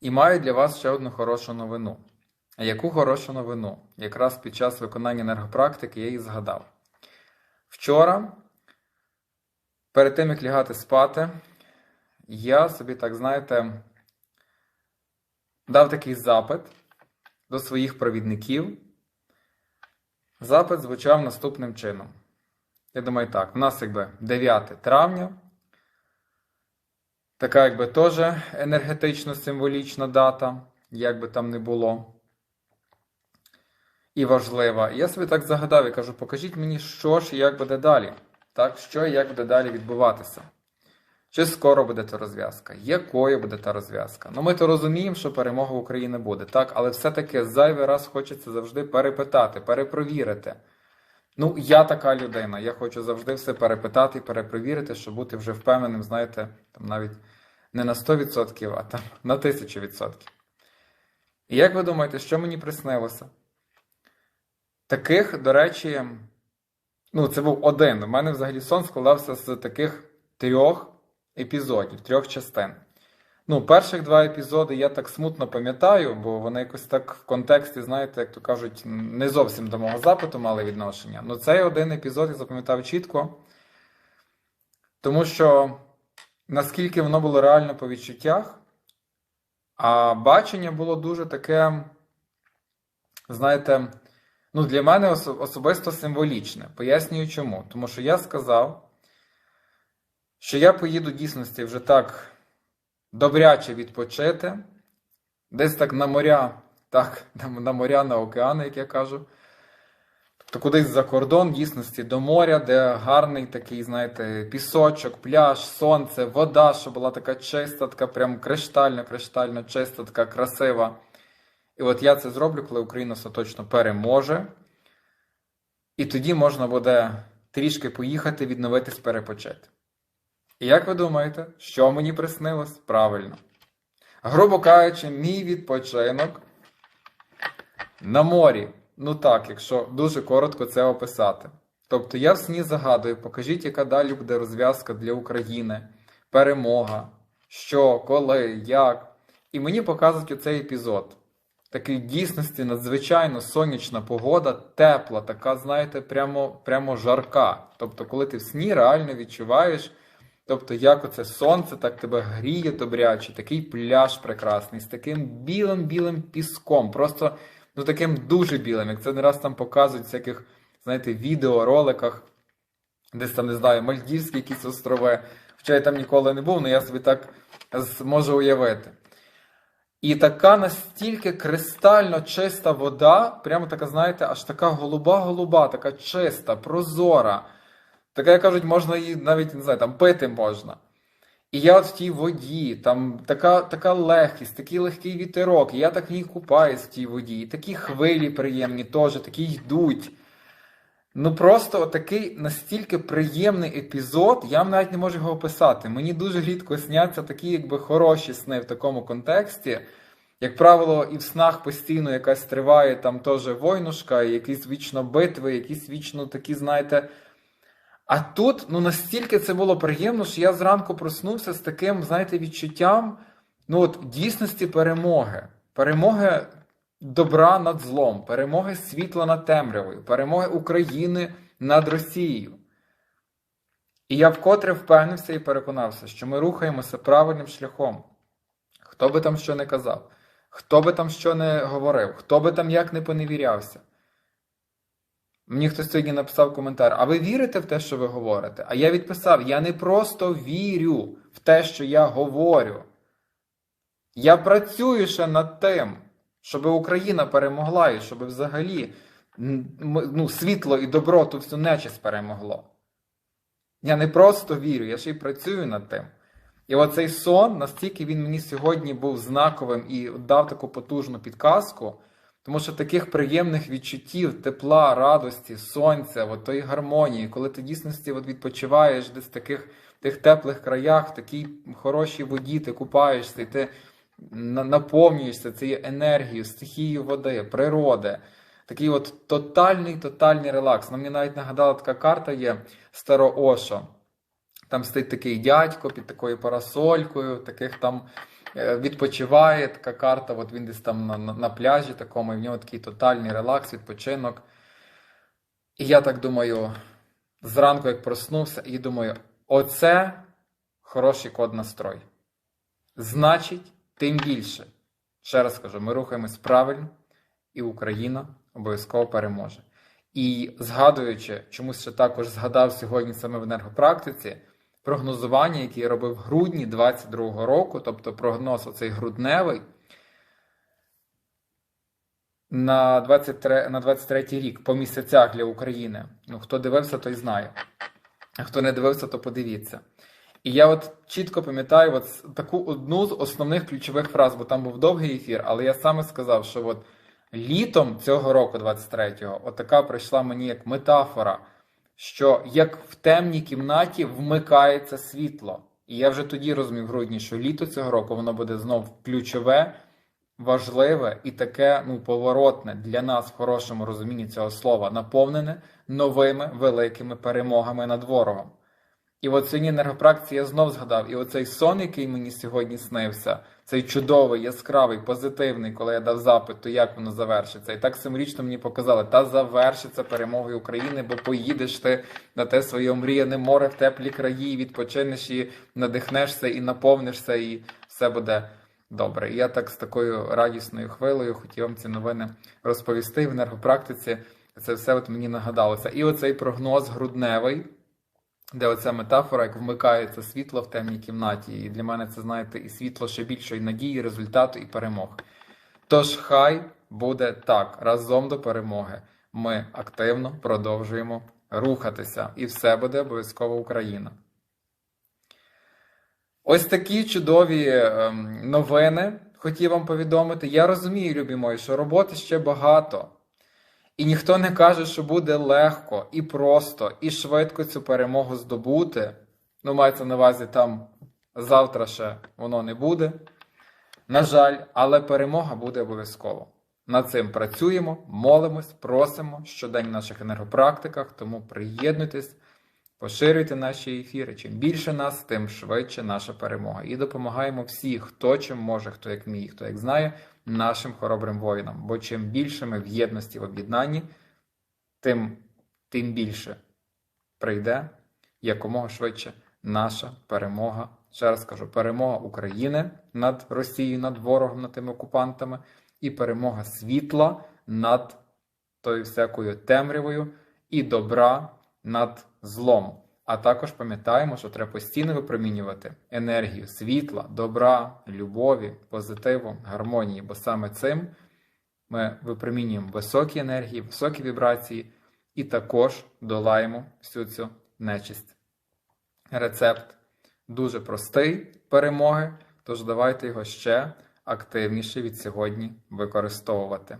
І маю для вас ще одну хорошу новину. А яку хорошу новину? Якраз під час виконання енергопрактики я її згадав. Вчора, перед тим як лягати спати, я собі, так знаєте, дав такий запит до своїх провідників. Запит звучав наступним чином. Я думаю, так, у нас якби 9 травня. Така, якби теж енергетично символічна дата, як би там не було. І важлива. І я собі так загадав і кажу: покажіть мені, що ж і як буде далі. Так, що і як буде далі відбуватися. Чи скоро буде та розв'язка? Якою буде та розв'язка? Ну, ми то розуміємо, що перемога України буде, так, але все-таки зайвий раз хочеться завжди перепитати, перепровірити. Ну, я така людина, я хочу завжди все перепитати і перепровірити, щоб бути вже впевненим, знаєте, там навіть не на 100%, а там на 1000%. І як ви думаєте, що мені приснилося? Таких, до речі, ну, це був один. У мене взагалі сон складався з таких трьох епізодів, трьох частин. Ну, перших два епізоди я так смутно пам'ятаю, бо вони якось так в контексті, знаєте, як то кажуть, не зовсім до мого запиту мали відношення. Ну, цей один епізод я запам'ятав чітко, тому що наскільки воно було реально по відчуттях, а бачення було дуже таке, знаєте, ну, для мене особисто символічне. Пояснюю чому. Тому що я сказав, що я поїду дійсності вже так добряче відпочити, десь так на моря, так, на- моря, на океани, як я кажу. Тобто кудись за кордон, дійсності до моря, де гарний такий, знаєте, пісочок, пляж, сонце, вода, що була така чиста, така прям криштально, криштально чиста, така красива. І от я це зроблю, коли Україна остаточно переможе. І тоді можна буде трішки поїхати, відновитись, перепочити. І як ви думаєте, що мені приснилось? Правильно. Грубо кажучи, мій відпочинок на морі. Ну так, якщо дуже коротко це описати. Тобто я в сні загадую, покажіть, яка далі буде розв'язка для України, перемога, що, коли, як. І мені показують оцей епізод. Такий дійсності надзвичайно сонячна погода, тепла, така, знаєте, прямо, прямо жарка. Тобто, коли ти в сні реально відчуваєш, тобто, як оце сонце так тебе гріє добряче, такий пляж прекрасний, з таким білим-білим піском, просто ну таким дуже білим, як це не раз там показують в всяких, знаєте, відеороликах, десь там, не знаю, Мальдівські якісь острови. Хоча я там ніколи не був, але я собі так з- можу уявити. І така настільки кристально чиста вода, прямо така, знаєте, аж така голуба-голуба, така чиста, прозора. Така, як кажуть, можна її навіть не знаю, там пити можна. І я от в тій воді, там така, така легкість, такий легкий вітерок, і я так в ній купаюсь в тій воді, і такі хвилі приємні теж, такі йдуть. Ну просто такий настільки приємний епізод, я навіть не можу його описати. Мені дуже рідко сняться такі, якби хороші сни в такому контексті. Як правило, і в снах постійно якась триває там теж войнушка, якісь вічно битви, якісь вічно такі, знаєте. А тут ну настільки це було приємно, що я зранку проснувся з таким, знаєте, відчуттям ну от дійсності перемоги. Перемоги добра над злом, перемоги світла над темрявою, перемоги України над Росією. І я вкотре впевнився і переконався, що ми рухаємося правильним шляхом. Хто би там що не казав, хто би там що не говорив, хто би там як не поневірявся. Мені хтось сьогодні написав коментар: а ви вірите в те, що ви говорите? А я відписав: я не просто вірю в те, що я говорю. Я працюю ще над тим, щоб Україна перемогла і щоб взагалі ну, світло і добро ту всю нечисть перемогло. Я не просто вірю, я ще й працюю над тим. І оцей сон, настільки він мені сьогодні був знаковим і дав таку потужну підказку, тому що таких приємних відчуттів, тепла, радості, сонця, от тої гармонії, коли ти дійсності от відпочиваєш десь в таких тих теплих краях, в такій хорошій воді, ти купаєшся, і ти наповнюєшся цією енергією, стихією води, природи. Такий от тотальний, тотальний релакс. Ну, мені навіть нагадала така карта є Старо Ошо. Там стоїть такий дядько під такою парасолькою, таких там відпочиває, така карта, от він десь там на, на, на пляжі такому, і в нього такий тотальний релакс, відпочинок. І я так думаю, зранку як проснувся, і думаю, оце хороший код настрой. Значить, тим більше. Ще раз кажу, ми рухаємось правильно, і Україна обов'язково переможе. І згадуючи, чомусь ще також згадав сьогодні саме в енергопрактиці прогнозування, яке я робив в грудні 22-го року, тобто прогноз оцей грудневий на 23, на 23 рік по місяцях для України. Ну, хто дивився, той знає. А хто не дивився, то подивіться. І я от чітко пам'ятаю от таку одну з основних ключових фраз, бо там був довгий ефір, але я саме сказав, що от літом цього року, 23-го, от така прийшла мені як метафора, що як в темній кімнаті вмикається світло. І я вже тоді розумів грудні, що літо цього року воно буде знов ключове, важливе і таке ну, поворотне для нас в хорошому розумінні цього слова, наповнене новими великими перемогами над ворогом. І от сьогодні енергопракції я знов згадав, і оцей сон, який мені сьогодні снився, цей чудовий, яскравий, позитивний, коли я дав запит, то як воно завершиться. І так символічно мені показали, та завершиться перемогою України, бо поїдеш ти на те своє омріяне море в теплі краї, відпочинеш і надихнешся, і наповнишся, і все буде добре. І я так з такою радісною хвилею хотів вам ці новини розповісти в енергопрактиці. Це все от мені нагадалося. І оцей прогноз грудневий де оця метафора, як вмикається світло в темній кімнаті. І для мене це, знаєте, і світло ще більшої надії, результату і перемог. Тож хай буде так, разом до перемоги. Ми активно продовжуємо рухатися, і все буде обов'язково Україна. Ось такі чудові ем, новини хотів вам повідомити. Я розумію, любі мої, що роботи ще багато. І ніхто не каже, що буде легко і просто, і швидко цю перемогу здобути. Ну, мається на увазі, там завтра ще воно не буде. На жаль, але перемога буде обов'язково. Над цим працюємо, молимось, просимо щодень в наших енергопрактиках, тому приєднуйтесь, поширюйте наші ефіри. Чим більше нас, тим швидше наша перемога. І допомагаємо всі, хто чим може, хто як вміє, хто як знає нашим хоробрим воїнам. Бо чим більше ми в єдності в об'єднанні, тим, тим більше прийде якомога швидше наша перемога. Ще раз кажу, перемога України над Росією, над ворогом, над тими окупантами, і перемога світла над тою всякою темрявою і добра над злом. А також пам'ятаємо, що треба постійно випромінювати енергію світла, добра, любові, позитиву, гармонії, бо саме цим ми випромінюємо високі енергії, високі вібрації і також долаємо всю цю нечисть. Рецепт дуже простий перемоги, тож давайте його ще активніше від сьогодні використовувати.